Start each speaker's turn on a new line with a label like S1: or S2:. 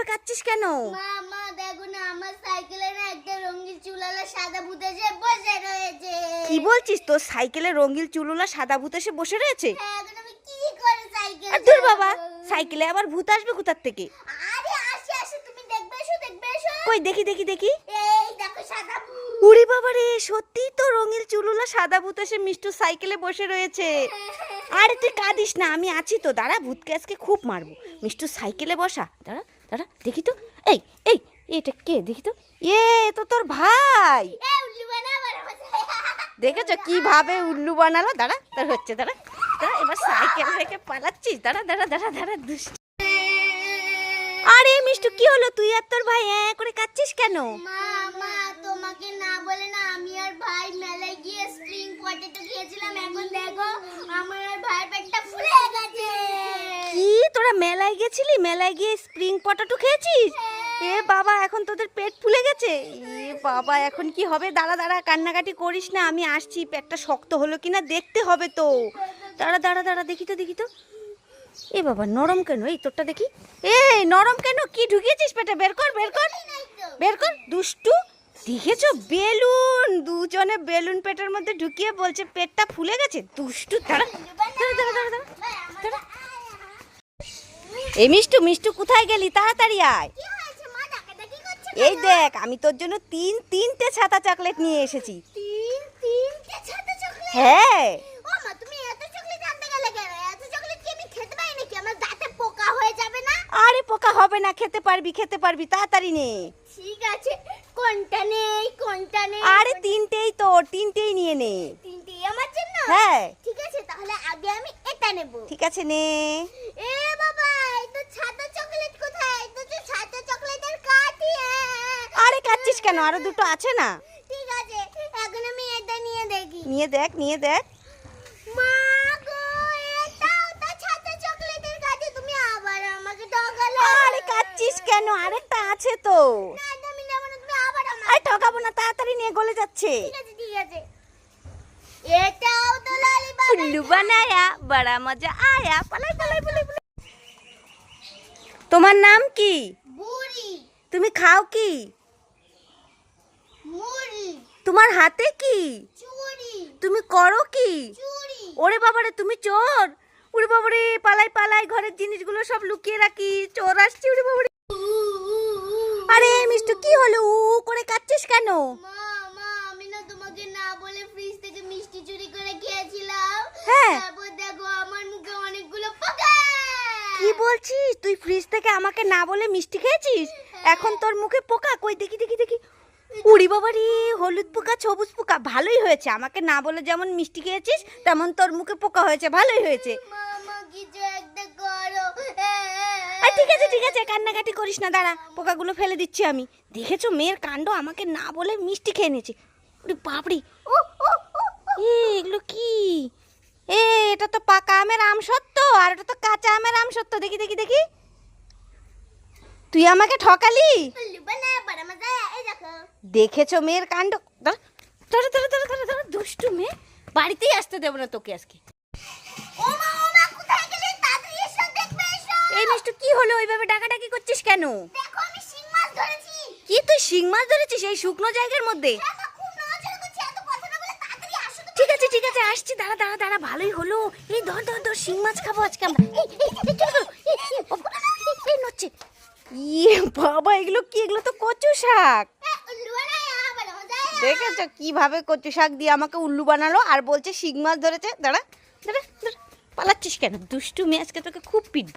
S1: এভাবে কাচ্ছিস কেন?
S2: মা মা দেখো না আমার সাইকেলে না একটা রঙিন চুলালা সাদা ভূত এসে বসে রয়েছে।
S1: কি বলছিস? তোর সাইকেলে রঙিন চুলুলা সাদা ভূত এসে বসে রয়েছে?
S2: হ্যাঁ, এখন আমি কি করে সাইকেল
S1: আর দূর
S2: চালাবো?
S1: বাবা সাইকেলে আবার ভূত আসবে কোথার থেকে?
S2: আরে আসে আসে তুমি দেখবে এসো দেখবে এসো।
S1: কই দেখি দেখি দেখি।
S2: এই দেখো সাদা ভূত।
S1: উড়ি বাবা রে সত্যি তো রঙিন চুলুলা সাদা ভূত এসে মিষ্টু সাইকেলে বসে রয়েছে। আরে তুই কাঁদিস না আমি আছি তো দাঁড়া ভূতকে আজকে খুব মারবো। মিষ্টু সাইকেলে বসা দাঁড়া। দাঁড়া দেখি তো। এই এই, এটা কে? দেখি তো। এ তো তোর ভাই। দেখেছ কীভাবে উল্লু বানালো? দাঁড়া তোর হচ্ছে দাঁড়া দাঁড়া এবার সাইকেল রেখে পালাচ্ছিস। দাঁড়া দাঁড়া দাঁড়া দাঁড়া দুষ্ট। আরে, মিষ্টু, কি হলো? তুই আর তোর ভাই এ করে কাচ্ছিস কেন?
S2: মা মা, তোমাকে না বলে না, আমি আর ভাই মেলায় গিয়ে স্প্রিং পটেটো খেয়েছিলাম এখন দেখো আমার আর ভাইয়ের পেটটা ফুলে গেছে
S1: কি তোরা মেলায় গেছিলি? মেলায় গিয়ে স্প্রিং পটাটো খেয়েছিস? এ বাবা, এখন তোদের পেট ফুলে গেছে। এ বাবা, এখন কি হবে? দাঁড়া দাঁড়া, কান্নাকাটি করিস না, আমি আসছি। পেটটা শক্ত হলো কিনা দেখতে হবে তো। দাঁড়া দাঁড়া দাঁড়া, দেখি তো দেখি তো। এ বাবা, নরম কেন? এই তোরটা দেখি। এ, নরম কেন? কি ঢুকিয়েছিস পেটে? বের কর বের কর। বের কর। দুষ্টু, দেখেছ? বেলুন। দুজনে বেলুন পেটের মধ্যে ঢুকিয়ে বলছে, পেটটা ফুলে গেছে, দুষ্টু, দাঁড়া দাঁড়া দাঁড়া এই মিষ্টু মিষ্টু কোথায় গেলি? তাড়াতাড়ি আয়। এই দেখ আমি তোর জন্য তিন তিনটে ছাতা চকলেট নিয়ে এসেছি। হ্যাঁ। আরে পোকা হবে না খেতে পারবি খেতে পারবি তাড়াতাড়ি নে।
S2: ঠিক আছে কোনটা নেই কোনটা নেই?
S1: আরে তিনটেই তোর তিনটেই নিয়ে নে।
S2: তিনটে আমার জন্য?
S1: হ্যাঁ।
S2: ঠিক আছে তাহলে আগে আমি এটা নেব।
S1: ঠিক আছে নে
S2: এ বাবা এই তো ছাতা চকলেট কোথায় এই তো যে ছাতা চকলেটের কাঠি
S1: আরে কাচ্ছিস কেন? আরও দুটো আছে না?
S2: ঠিক আছে এখন আমি এটা নিয়ে দেখি।
S1: নিয়ে দেখ নিয়ে দেখ।
S2: মা গো এটাও তো ছাতা চকলেটের কাঠি। তুমি আবার আমাকে ঠকালে।
S1: আরে কাচ্ছিস কেন? আরেকটা আছে তো।
S2: না এটা আমি নেব না তুমি আবার আমাকে
S1: আরে ঠকাবো না তাড়াতাড়ি নিয়ে গলে যাচ্ছে।
S2: ঠিক আছে ঠিক আছে। এটাও তো ললিপপ
S1: উল্লু বানায়া বড়া মজা আয়া। পালাই পালাই পালাই পালাই। তোমার নাম কি?
S2: বুড়ি।
S1: তুমি খাও কি? তোমার হাতে কি? তুমি করো কি? ওরে বাবারে তুমি চোর। ওরে বাবারে পালাই পালাই ঘরের জিনিসগুলো সব লুকিয়ে রাখি। চোর আসছে ওরে বাবারে। আরে মিষ্টু কি হলো? উ করে কাচ্ছিস কেন?
S2: মা মা আমি না তোমাকে না বলে ফ্রিজ থেকে মিষ্টি চুরি করে খেয়েছিলাম।
S1: হ্যাঁ।
S2: তারপর দেখো আমার মুখে অনেকগুলো পোকা
S1: কি বলছিস? তুই ফ্রিজ থেকে আমাকে না বলে মিষ্টি খেয়েছিস? এখন তোর মুখে পোকা? কই দেখি দেখি দেখি। উড়ি বাবারি, হলুদ পোকা, সবুজ পোকা, ভালোই হয়েছে। আমাকে না বলে যেমন মিষ্টি খেয়েছিস, তেমন তোর মুখে পোকা হয়েছে, ভালোই হয়েছে। ঠিক আছে ঠিক আছে, কান্নাকাটি করিস না, দাঁড়া, পোকাগুলো ফেলে দিচ্ছি আমি। দেখেছ, মেয়ের কাণ্ড? আমাকে না বলে মিষ্টি খেয়ে নিয়েছে। বাপরি। ও এগুলো কি? এ, এটা তো পাকা আমের আম সত্য, আর এটা তো কাঁচা আমের আম সত্য। দেখি দেখি দেখি। তুই আমাকে ঠকালি? দেখেছ মেয়ের কাণ্ড দাঁড়া দাঁড়া দাঁড়া দাঁড়া দাঁড়া দুষ্টু মেয়ে বাড়িতেই আসতে দেবো না তোকে আজকে এই মিষ্টু কি হলো ওইভাবে ডাকাডাকি করছিস কেন কি তুই শিং মাছ ধরেছিস এই শুকনো জায়গার মধ্যে ঠিক আছে ঠিক আছে আসছি দাঁড়া দাঁড়া দাঁড়া ভালোই হলো এই ধর ধর ধর শিং মাছ খাব আজকে আমরা ইয়ে বাবা এগুলো কি এগুলো তো কচু শাক দেখেছ কীভাবে কচু শাক দিয়ে আমাকে উল্লু বানালো? আর বলছে শিং মাছ ধরেছে। দাঁড়া দাঁড়া দাঁড়া, পালাচ্ছিস কেন? দুষ্টু মেয়ে আজকে তোকে খুব পিটবো